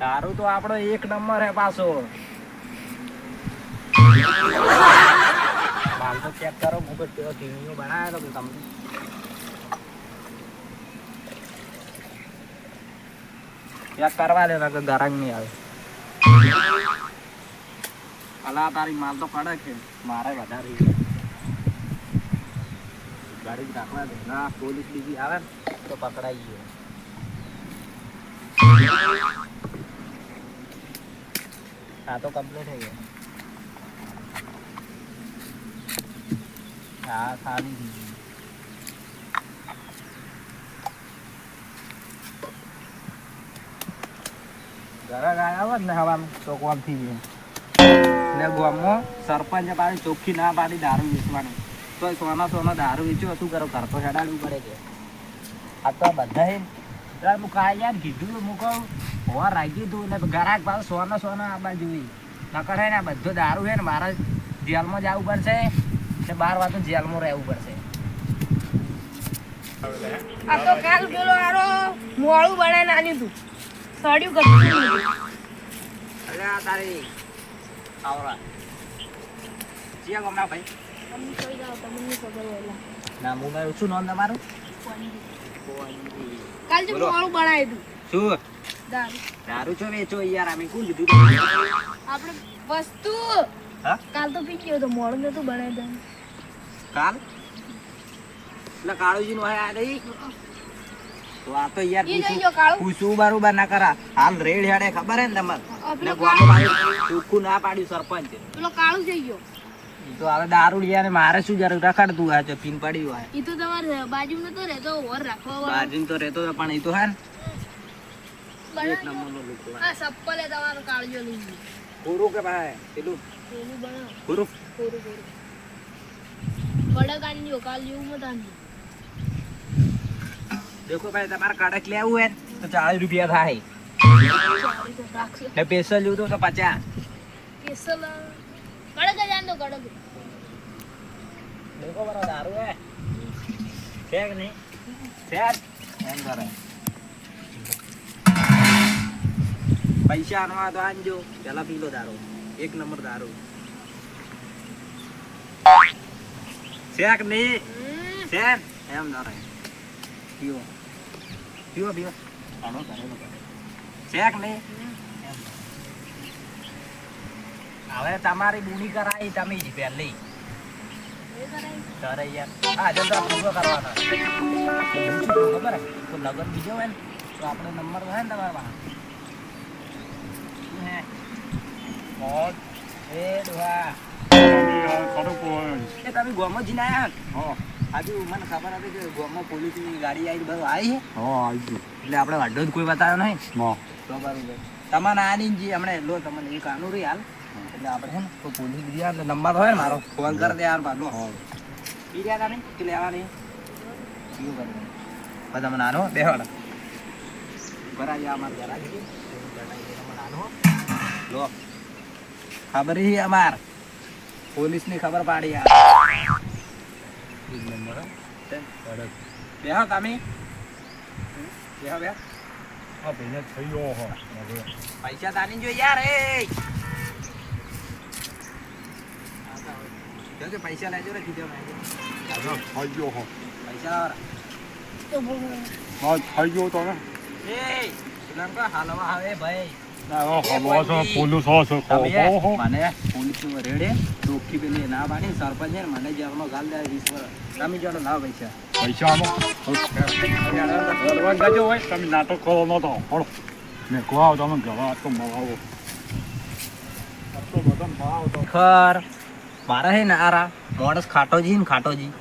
દારૂ તો આપણો એક નંબર હે પાછો. માલ તો ચેક કરો મુકટ કેવો ટીવીઓ બનાવ્યો હતો તમને. ચેક કરવા દે કે ગરાગ નહીં આવે. અલા, તારી માલ તો કડક છે. મારે વધારે ગાડી રાખવા દે. ના, પોલીસ બીજી આવે ને, તો પકડાઈ ગયો. હા, તો કમ્પ્લીટ થઈ ગયો. હા, ખાલી થઈ ગયું. ઘરે આવ્યા ને હવામાં તો થઈ ગયું. ને ગામમાં સરપંચે પાડી ચોખ્ખી ના પાડી દારૂ વેચવાની. તો સોના સોના દારૂ વેચ્યો, શું કરો, ઘર તો હેડાડવું પડે છે. આ તો બધા હું કાંઈ કીધું કહું હોવા રાખ્યું હતું એટલે ગરાક ભાવ સોના સોનો આબા જોઈ નકર હે ને બધું દારૂ છે ને મારે જેલમાં જવું પડશે ને બાર વાતો જેલમાં રહેવું પડશે. આ તો કાલ પેલો આરો મોળું બનાવીને આલ્યું તું. સડ્યું નહીં. અરે આ તારી આવરા. જીયા ગમના ભાઈ. દઉં. ના હું મારું શું નામ તમારું કાલ જે. મોળું બનાવ્યું તું. શું? દારૂ. છો વેચો યાર અમે કોણ કીધું આપણે વસ્તુ. હા? કાલ તો પી ગયો તો મોડું નતું બનાવી દઉં. કાલ? એટલે કાળુજી નું આ રહી. તો આ તો યાર ઈ જઈ પૂછું ગયો કાળું. પૂછું બરોબર ના કરા. હાલ રેડ હેડે ખબર હે ને તમારે ને પાડ્યું સરપંચ. પેલો કાળું થઈ ગયો. તો હવે દારૂ ને મારે શું જરૂર? રખડતું આ પીન પડ્યું એ તો તમારે બાજુ નતો રહેતો ઓર રાખવા વાળો. તો રહેતો પણ એ તો હે ને? એક. નંબરનો લુકો આ સપ્પલે તમારો કાળજો લઈ પૂરું કે ભાઈ? પેલું? એનું બનાવો. કોરું કોરું કડક આનજો કાલ જેવું દેખો ભાઈ તમારે કડક લેવું હોય તો ચાલીસ રૂપિયા થાય. ચાલી તો રાખશે ને પેસલ લેવું તો તો પચાસ. કેસલ કડક જ આનજો કડક. દેખો બરો દારૂ હે. છે નહીં. છે એમ કરે. પૈસા આનવા તો આનજો પેલા પીલો દારો. એક નંબર દારો. શેક નહીં? હમ. છે ને? એમ ધરે પીવો. પીવો પીવો. આનો કરેલો કરે છે કે હવે તમારી બૂની કરાવી તમે જ પહેલી. તારે યાર. આ જતા પૂરો કરવાનો હું ખબર? હે? તો લગન બીજો હોય ને તો આપણે નંબર હોય ને તમારા હે? એ ડોહા. એ તમે ગોમાં જઈને આયા ને? આજુ મને ખબર હતી કે ગોમાં પોલીસની ગાડી આવી બધું આવી છે એટલે આપણે વાઢો જ કોઈ બતાવ્યો નહીં. તો બરોબર. તમારે આની જે હમણાં લો તમને એક આનું રહી હાલ. એટલે આપણે છે ને તો પોલીસ ગયા એટલે નંબર હોય ને મારો. ફોન કર દે યાર પાછો બીજા હતા નહીં? કે લેવા નહીં? શું કરવું? પછી તમે નાનો બેવાડો બરાબર આ અમારે જરા નાનો લો. ખબર હી અમાર? પોલીસની ખબર પાડી યાર બેહો તમે. બેહો બેહો. પૈસા તાની જો યાર એ જોજે પૈસા લેજો રે કીધો મેં. પૈસા લાવો ગયો તો ને એ શ્રીલંકા હાલવા આવે ભાઈ. નાટક કરો નતો હળો. કહો તમે ગવા તો મવાવો ખર. મારા હે ને આરા માણસ ખાટોજી ને ખાટોજી.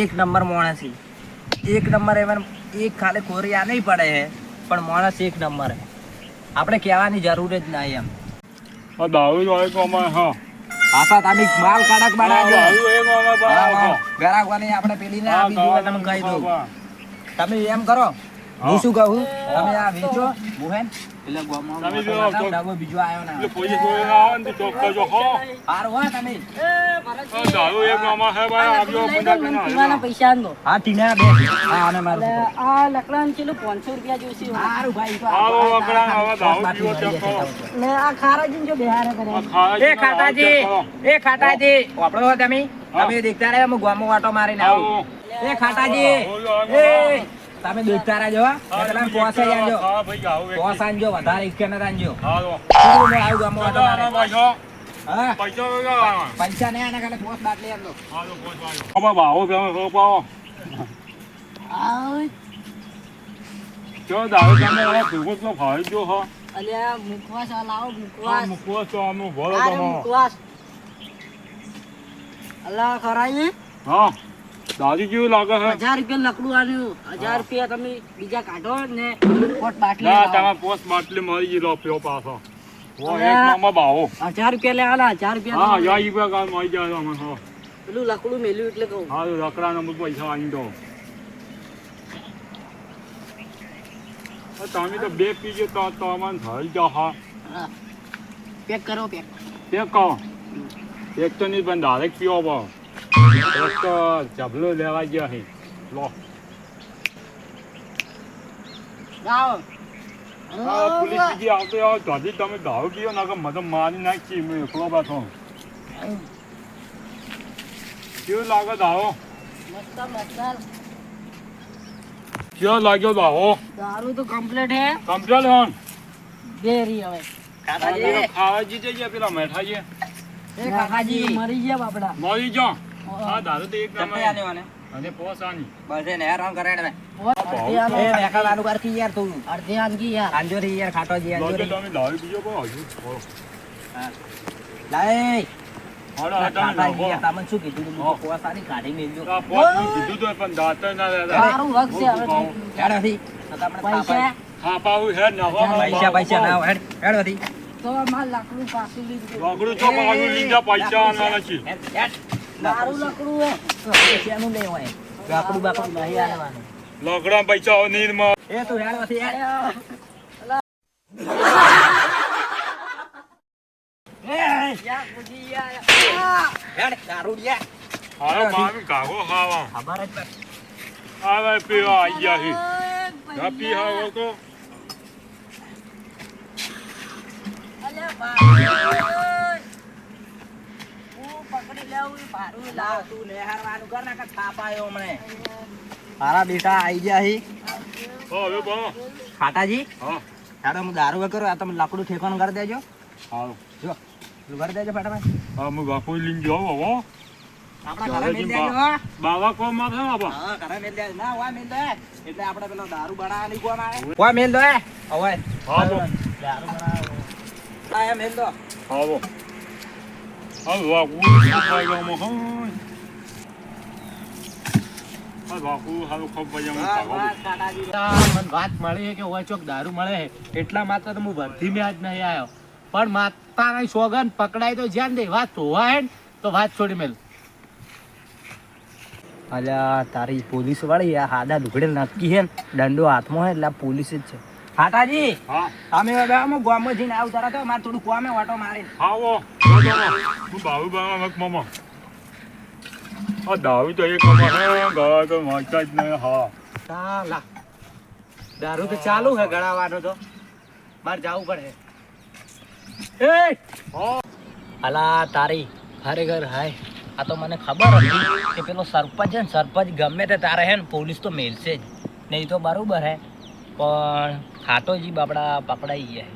એક નંબર મોણસી. એક નંબર એમાં એક ખાલી કોરિયા નહીં પડે હે પણ માણસ એક નંબર હે. આપણે કહેવાની જરૂર જ નહીં એમ. દારૂ જો એક અમારે હા. આશા તમે માલ કડક બનાવજો ગરાકવાની આપણે પેલી ના આપી તમે કહી દઉં. તમે એમ કરો. હું શું કહું? તમે આ વેચો મોહન. એટલે ડબ્બો બીજો આવ્યો ના. આવે તમે. દારૂ એક આમાં હે ભાઈ આવ્યો પંદર પીવાના પૈસા આલો. હા ટીના બે. હા અને મારું આ લકડાનું 500 રૂપિયા જોઈશે હારું ભાઈ આવો આ વકડા, આવા દારૂ પીવો મળી ત્યાં જશે કરો. તમે. ને આ ખારાજીને જો બેહારે કરે. એ ખાતાજી એ ખાતાજી. વાપરો તમે. તમે દેખતા રહ્યા હું ગામમાં વાટો મારીને આવું. એ ખાતાજી. એ. તમે દેખતા જો હો. પેલા પોસે જાણજો હા ભાઈ આવો એક પોસ આનજો વધારે ઇક્કે ન હું આવું હા મારે પૈસા. હા. પૈસા પૈસા નહીં આના ખાલી પોસ બાટલી આનજો હાલો પહોંચવાયો બાબા આવો તમે હો પાવો. આવ. જો દાવ તમે હવે ભેગો નો ભાઈ જો હો. અલ્યા મુખવાસ આ લાવો આ મુખવાસ મૂકવો તો આનું ભરો તો મુખવાસ. અલ્લા ખરાઈ હા. દાદી જેવું લાગે છે. હજાર રૂપિયા લકડું આલ્યું. હજાર રૂપિયા તમે બીજા કાઢો ને પોટ બાટલી ના તમે પોસ્ટ બાટલી મળી ગયેલો પ્યો પાછો. હજાર રૂપિયા લે આલા હજાર રૂપિયા હા. યા ઈ મળી જાય તમે પેલું લકડું મેલ્યું એટલે કહું. હા તો નંબર પૈસા આવી દો. તમે તો બે પીજો તો તમને થઈ જાઓ હા હા. પેક કરો પેક. કહો એક તો નહીં પણ ડાયરેક્ટ પીવો બો એક તો જબલો લેવા ગયા છે લો. પોલીસ બીજી આવતી આવે તો તમે દારૂ પીઓ ના મતલબ મારી નાખી મેં એકલો બેઠો. કેવું લાગે દાવો મસ્ત લાગ્યો દાવો દારૂ તો કમ્પ્લીટ હે. કમ્પ્લેટ હોન બેરી હવે. ખાતાજી ખાવા જીતે પેલા મેઠા એ ખાતાજી મરી ગયા બાપડા. મરી જા હા દારૂ તો એક ચપ્પે નંબર આલ્યો મને. અને બસ એને હેરાન કરે ને. એ. મેકા વાળું કરતી યાર તું. અડધી આનગી યાર. આંજો યાર ખાટોજી આંજો લોકે તમે દારૂ પીજો કો હજુ બોલો. લાય. બીજો ના પૈસા. પૈસા પૈસા ના હેડ હેડ હતી તો માર લાકડું પાછું લીધું. લાકડું તો પાછું લીધા પૈસા આલવાના નથી. મારું લાકડું હે પૈસાનું લેવાય. બાકડું બાકડું નહીં આલવાનું લાકડા પૈસા નહીં. એ તું યાર. આવે પીવા પી હાવો તો. અલ્યા ભાઈ હું પકડી લેવું ઈ ભારું લાવ લાવ તું નેહારવાનું કર ને કે થાપાયો હમણે. મારા બેટા આઈ ગયા હી. ખાટાજી? હેડો હું દારૂ કરું આ તમે લાકડું ઠેકાણું કરી દેજો. હાલો. જો કરી દેજો ફટાફટ. હા, હું બાપુ લઈને જાઉં હવે. હોય મેલ દે. હા, હા? હા. હા, ખૂબ ભાઈ અમે બસ, ભાગો. બસ, કાકાજી. મને મળી એટલા માત્ર તો હું વર્ધી મેં આજ નહીં આવ્યો પણ માતાના સોગન પકડાય તો જ્યાં દે વાત ધોવા હે તો વાત છોડી મેલ અલ્યા તારી પોલીસ વાળી આ હાદા નક્કી હે ને દંડો હાથમાં હે એટલે પોલીસ જ છે ખાટાજી હા, અમે હવે અમે ગામમાં જઈને આવું તારા તો મારે થોડું કોમે વાટો મારી આવો. તું તમે. હું મક બાબા આ દાવી તો એક અમાર હે, ગા તો વાંચતા જ ન હા. સાલા દારૂ તો ચાલુ છે ગળાવાનો તો મારે જવું પડે એ હા. અલા તારી ખરેખર હાય આ તો મને ખબર હતી કે પેલો સરપંચ છે ને સરપંચ ગમે તે તારે હે ને પોલીસ તો મેલશે જ નહીં તો બરોબર હે પણ ખાટોજી બાપડા પકડાઈ ગયા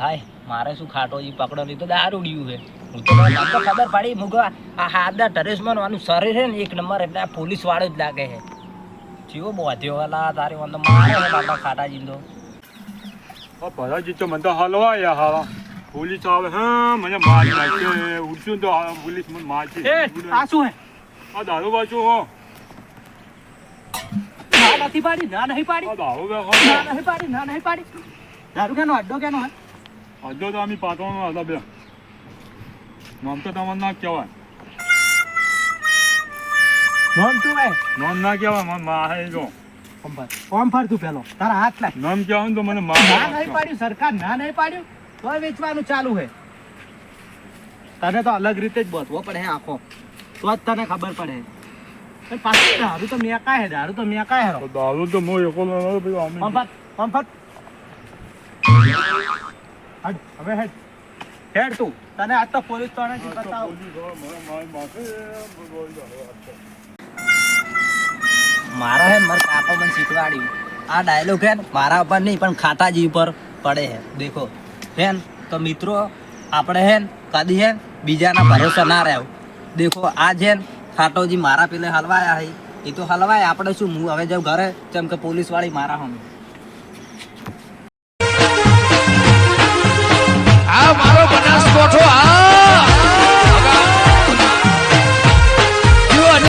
હાય મારે શું ખાટોજી પકડો નહીં તો દારૂડિયું છે. હું તો મને તો ખબર પડી મુગો આ હાદા ટરેસમાં આનું શરીર છે ને એક નંબર એટલે આ પોલીસ વાળો જ લાગે છે. જીવો બોધ્યો વાલા તારી વાંધો મારે હે બાપા ખાટાજી તો. ભરાજી તો મને તો હલવા યા હારા. પોલીસ આવે હા મને મારી નાખશે ઉઠશું તો પોલીસ મને મારશે. એ આ શું હે આ દારૂ બાજુ હો. નથી પાડી ના નહીં પાડી. ના નહીં પાડી ના નહીં પાડી. દારૂ કેનો અડ્ડો કેનો હે અડધો તો અમે પાટવાનો હતા બે. નામ તો તમારે ના કહેવાય. નામ શું ભાઈ નામ ના કહેવાય મને માહે જો. કોમ ફર તું પેલો. તારા હાથ લાગ નામ કહેવાનું તો મને ના નહીં પાડ્યું સરકાર ના નહીં પાડ્યું. તો વેચવાનું ચાલુ હે તને તો અલગ રીતે જ બસવો પડે આખો. તો જ તને ખબર પડે. પાછું દારૂ તો મેકાય હે દારૂ તો મેકાય હેરો દારૂ તો હું એકલો નતો ભાઈ અમે પંપત પંપત હટ હવે હેડ હેડ તું તને આજ તો પોલીસ તો બતાવું મારા હે મારા કાકો મને શીખવાડ્યું. આ ડાયલોગ હે મારા ઉપર નહીં પણ ખાતાજી ઉપર પડે હે દેખો. હે તો મિત્રો આપણે હે ને કદી હે ને બીજાના ભરોસા ના રહેવું. દેખો આ છે ને ખાટોજી મારા પેલે હલવાયા હે. એ તો હલવાય, આપણે શું, હું હવે જાઉં ઘરે? જેમ કે પોલીસ વાળી મારા હમ